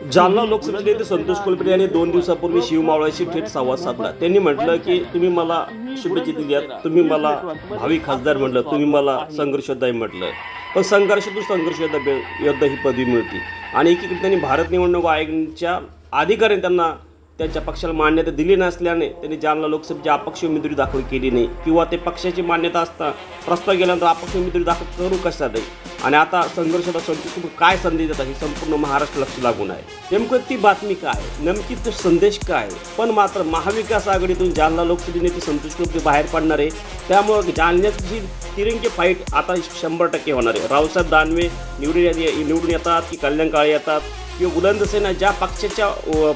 जालना लोकसभा नेते संतोष कुलकर्णी यांनी दोन दिवसापूर्वी शिवमावळ्याशी थेट संवाद साधला. त्यांनी म्हटलं की तुम्ही मला शुभेच्छा दिल्यात. तुम्ही मला भावी खासदार म्हटलं. तुम्ही मला संघर्षदायी म्हटलं. पण संघर्षातून संघर्ष योद्धा योद्धा ही पदवी मिळते. आणि एकीकडे त्यांनी भारत निवडणूक आयोगाच्या अधिकाऱ्यांनी त्यांना त्यांच्या पक्षाला मान्यता दिली नसल्याने त्यांनी जालना लोकसभेची अपक्ष उमेदवारी दाखल केली नाही. किंवा ते पक्षाची मान्यता असता प्रस्ताव गेल्यानंतर अपक्ष उमेदवारी दाखल करू कशासाठी आणि आता संघर्षाला संतोष काय संदेश देतात ही संपूर्ण महाराष्ट्र लक्ष लागून आहे. नेमकं ती बातमी काय? नेमकी तो संदेश काय? पण मात्र महाविकास आघाडीतून जालना लोकसभेने नेते संतोष कृपी बाहेर पडणार आहे. त्यामुळं जालन्याची तिरंगी फाईट आता शंभर टक्के होणार आहे. रावसाहेब दानवे निवडून निवडून येतात की कल्याण काळे येतात? की बुलंद सेना ज्या पक्षाच्या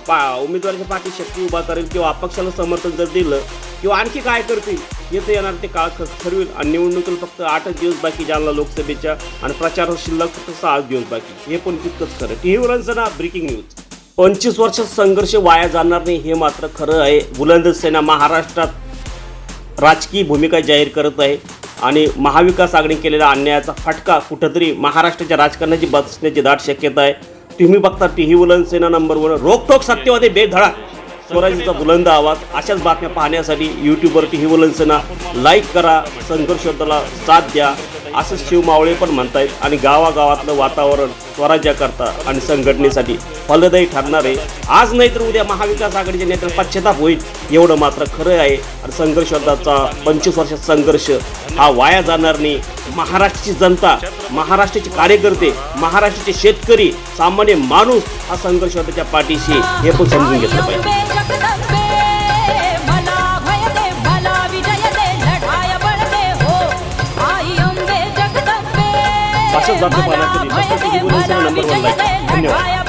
पा उमेदवाराच्या पाठी शक्ती उभा करेल किंवा अपक्षाला समर्थन जर दिलं किंवा आणखी काय करतील येथे येणार ते काळ ठरवेल. आणि निवडणुकीला फक्त आठच दिवस बाकी जालना लोकसभेच्या आणि प्रचार शिल्लक फक्त सहा दिवस बाकी हे पण तितकंच खरं टी व्ही सेना ब्रेकिंग न्यूज. पंचवीस वर्षात संघर्ष वाया जाणार नाही हे मात्र खरं आहे. बुलंद सेना महाराष्ट्रात राजकीय भूमिका जाहीर करत आहे आणि महाविकास आघाडी केलेल्या अन्यायाचा फटका कुठंतरी महाराष्ट्राच्या राजकारणाची बसण्याची दाट शक्यता आहे. तुम्ही बघता टीव्ही बुलंद सेना नंबर वन रोकटोक सत्यवादी बेधडक स्वराज्याचा बुलंद आवाज अशाच बातम्या पाहण्यासाठी यूट्यूबवर टीव्ही बुलंद सेना लाईक करा संघर्षोत्तला साथ द्या. असं शिवमावळे पण म्हणतायत आणि गावागावातलं वातावरण स्वराज्याकरता आणि संघटनेसाठी फलदायी ठरणार. आहे आज नाही तर उद्या महाविकास आघाडीच्या नेत्याला पश्चाताप होईल एवढं मात्र खरं आहे. आणि संघर्षाचा पंचवीस वर्षाचा संघर्ष हा वाया जाणार नाही. महाराष्ट्राची जनता महाराष्ट्राचे कार्यकर्ते महाराष्ट्राचे शेतकरी सामान्य माणूस हा संघर्षाच्या पाठीशी हे पण समजून घेतलं पाहिजे. अंबे जगदंबे अशाच बातम्या मला पाहण्यासाठी भय